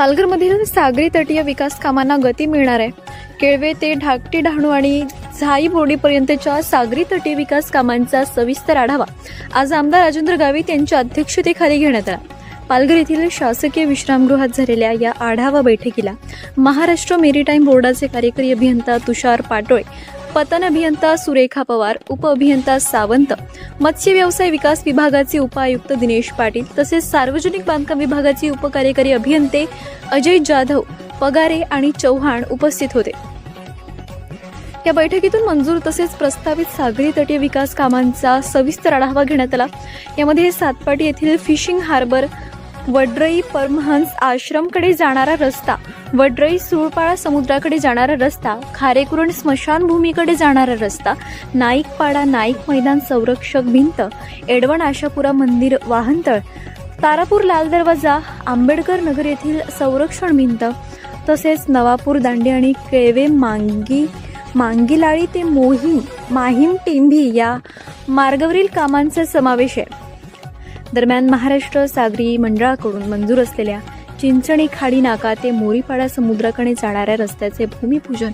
पालघरमधील सागरी तटीय विकास कामांना गती मिळणार आहे. केळवे ते ढाकटी डहाणू आणि झाई बोर्डीपर्यंतच्या सागरी तटीय विकास कामांचा सविस्तर आढावा आज आमदार राजेंद्र गावित यांच्या अध्यक्षतेखाली घेण्यात आला. पालघर येथील शासकीय विश्रामगृहात झालेल्या या आढावा बैठकीला महाराष्ट्र मेरीटाईम बोर्डाचे कार्यकारी अभियंता तुषार पाटोळे पतन अभियंता सुरेखा पवार उप अभियंता सावंत मत्स्य व्यवसाय विकास विभागाचे उपायुक्त दिनेश पाटील तसेच सार्वजनिक बांधकाम विभागाचे उपकार्यकारी अभियंते अजय जाधव पगारे आणि चव्हाण उपस्थित होते. या बैठकीतून मंजूर तसेच प्रस्तावित सागरी तटीय विकास कामांचा सविस्तर आढावा घेण्यात आला. यामध्ये सातपाटी येथील फिशिंग हार्बर वड्रई परमहंस आश्रमकडे जाणारा रस्ता वड्रई सुळपाळा समुद्राकडे जाणारा रस्ता खारेकुरण स्मशानभूमीकडे जाणारा रस्ता नाईकपाडा नाईक मैदान संरक्षक भिंत एडवण आशापुरा मंदिर वाहनतळ तारापूर लाल दरवाजा आंबेडकर नगर येथील संरक्षण भिंत तसेच नवापूर दांडे आणि केळवे मांगी मांगीलाळी ते मोहीम माहीम टिंभी या मार्गावरील कामांचा समावेश आहे. दरम्यान महाराष्ट्र सागरी मंडळाकडून मंजूर असलेल्या चिंचणी खाडी नाका ते मोरीपाडा समुद्राकडे जाणाऱ्या रस्त्याचे भूमिपूजन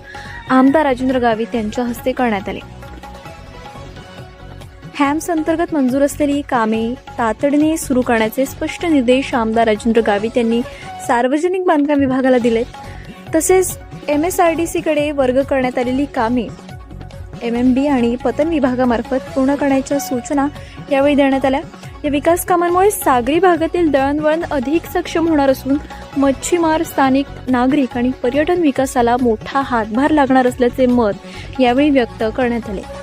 आमदार राजेंद्र गावित यांच्या हस्ते करण्यात आले. हॅम्स अंतर्गत मंजूर असलेली कामे तातडीने सुरू करण्याचे स्पष्ट निर्देश आमदार राजेंद्र गावित यांनी सार्वजनिक बांधकाम विभागाला दिलेत. तसेच एम एस आर डी सीकडे वर्ग करण्यात आलेली कामे एम एम डी आणि पतन विभागामार्फत पूर्ण करण्याच्या सूचना यावेळी देण्यात आल्या. या विकास कामांमुळे सागरी भागातील दळणवळण अधिक सक्षम होणार असून मच्छीमार स्थानिक नागरिक आणि पर्यटन विकासाला मोठा हातभार लागणार असल्याचे मत यावेळी व्यक्त करण्यात आले.